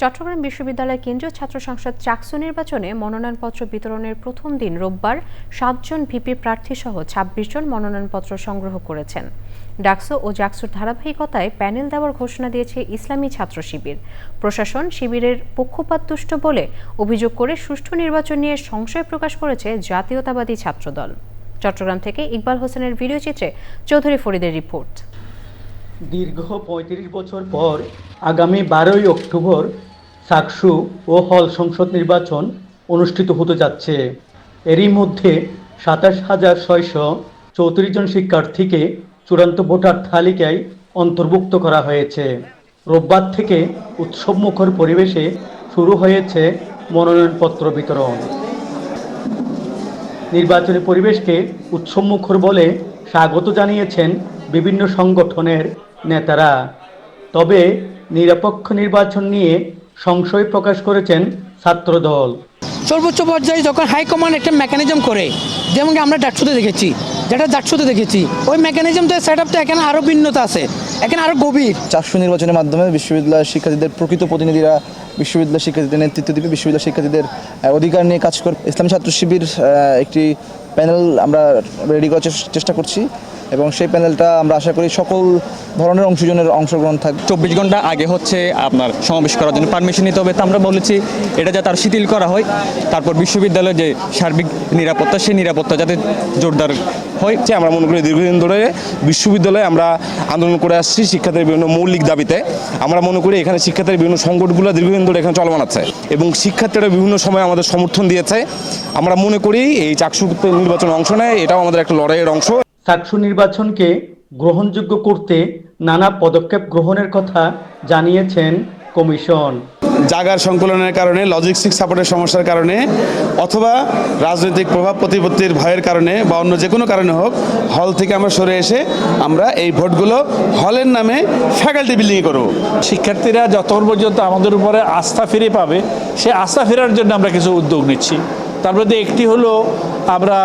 চট্টগ্রাম বিশ্ববিদ্যালয় কেন্দ্রীয় ছাত্র সংসদ চাকসু নির্বাচনে মনোনয়নপত্র বিতরণের প্রথম দিন রোববার সাতজন ভিপি প্রার্থী সহ ছাব্বিশ জন মনোনয়নপত্র সংগ্রহ করেছেন। ডাকসু ও জাকসুর ধারাবাহিকতায় প্যানেল দেওয়ার ঘোষণা দিয়েছে ইসলামী ছাত্র শিবির। প্রশাসন শিবিরের পক্ষপাতদুষ্ট বলে অভিযোগ করে সুষ্ঠু নির্বাচন নিয়ে সংশয় প্রকাশ করেছে জাতীয়তাবাদী ছাত্রদল। চট্টগ্রাম থেকে ইকবাল হোসেনের ভিডিও চিত্রে চৌধুরী ফরিদের রিপোর্ট। দীর্ঘ পঁয়ত্রিশ বছর পর আগামী বারোই অক্টোবর সাকসু ও হল সংসদ নির্বাচন অনুষ্ঠিত হতে যাচ্ছে। এরই মধ্যে সাতাশ হাজার ছয়শো চৌত্রিশ জন শিক্ষার্থীকে চূড়ান্ত ভোটার তালিকায় অন্তর্ভুক্ত করা হয়েছে। রোববার থেকে উৎসবমুখর পরিবেশে শুরু হয়েছে মনোনয়নপত্র বিতরণ। নির্বাচনী পরিবেশকে উৎসবমুখর বলে স্বাগত জানিয়েছেন বিভিন্ন সংগঠনের নেতারা। তবে নিরপেক্ষ নির্বাচন নিয়ে সংশয় প্রকাশ করেছেন ছাত্রদল। সর্বোচ্চ পর্যায়ে যখন হাইকমান্ড একটা মেকানিজম করে যেমন কি আমরা ডাকসুতে দেখেছি যেটা ডাকসুতে দেখেছি ওই মেকানিজমটা সেট আপটা এখানে আরও ভিন্নতা আছে এখানে আরও গভীর। চারশো নির্বাচনের মাধ্যমে বিশ্ববিদ্যালয়ের শিক্ষার্থীদের প্রকৃত প্রতিনিধিরা বিশ্ববিদ্যালয় শিক্ষার্থীদের নেতৃত্ব দিবে বিশ্ববিদ্যালয় শিক্ষার্থীদের অধিকার নিয়ে কাজ করবে। ইসলাম ছাত্র শিবির একটি প্যানেল আমরা রেডি করার চেষ্টা করছি। এবং সেই প্যানেলটা আমরা আশা করি সকল ধরনের অংশজনের অংশগ্রহণ থাকবে চব্বিশ ঘণ্টা আগে হচ্ছে আপনার সমাবেশ করার জন্য পারমিশন নিতে হবে। তো আমরা বলেছি এটা যাতে আর শিথিল করা হয় তারপর বিশ্ববিদ্যালয়ের যে সার্বিক নিরাপত্তা সেই নিরাপত্তা যাতে জোরদার হয়। যে আমরা মনে করি দীর্ঘদিন ধরে বিশ্ববিদ্যালয়ে আমরা আন্দোলন করে আসছি শিক্ষার্থীর বিভিন্ন মৌলিক দাবিতে। আমরা মনে করি এখানে শিক্ষার্থীর বিভিন্ন সংকটগুলো দীর্ঘদিন ধরে এখানে চলমান আছে এবং শিক্ষার্থীরা বিভিন্ন সময় আমাদের সমর্থন দিয়েছে। আমরা মনে করি এই চাকসু নির্বাচনে অংশ নেয় এটাও আমাদের একটা লড়াইয়ের অংশ। সাকসু নির্বাচনকে গ্রহণযোগ্য করতে নানা পদক্ষেপ গ্রহণের কথা জানিয়েছেন কমিশন। জাগার সংকলনের কারণে লজিস্টিক সাপোর্টের সমস্যার কারণে অথবা রাজনৈতিক প্রভাব প্রতিপত্তির ভয়ের কারণে বা অন্য যে কোনো কারণে হোক হল থেকে আমরা সরে এসে আমরা এই ভোটগুলো হলের নামে ফ্যাকাল্টি বিল্ডিং করব। শিক্ষার্থীরা যতক্ষণ পর্যন্ত আমাদের উপরে আস্থা ফিরে পাবে সে আস্থা ফেরার জন্য আমরা কিছু উদ্যোগ নিচ্ছি। তার মধ্যে একটি হলো আমরা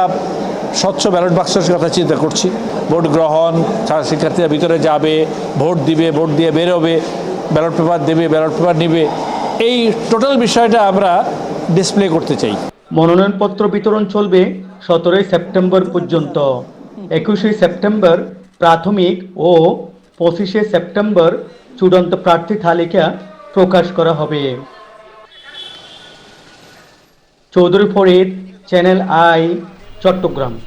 স্বচ্ছ ব্যালট বাক্সের কথা চিন্তা করছি। ভোট গ্রহণ শিক্ষার্থীরা ভিতরে যাবে, ভোট দিবে, ভোট দিয়ে বেরোবে, ব্যালট পেপার দেবে, ব্যালট পেপার নেবে। এই টোটাল বিষয়টা আমরা ডিসপ্লে করতে চাই। মনোনয়নপত্র বিতরণ চলবে সতেরোই সেপ্টেম্বর পর্যন্ত। একুশে সেপ্টেম্বর প্রাথমিক ও পঁচিশে সেপ্টেম্বর চূড়ান্ত প্রার্থী তালিকা প্রকাশ করা হবে। Chowdhury Farid, channel I Chattogram.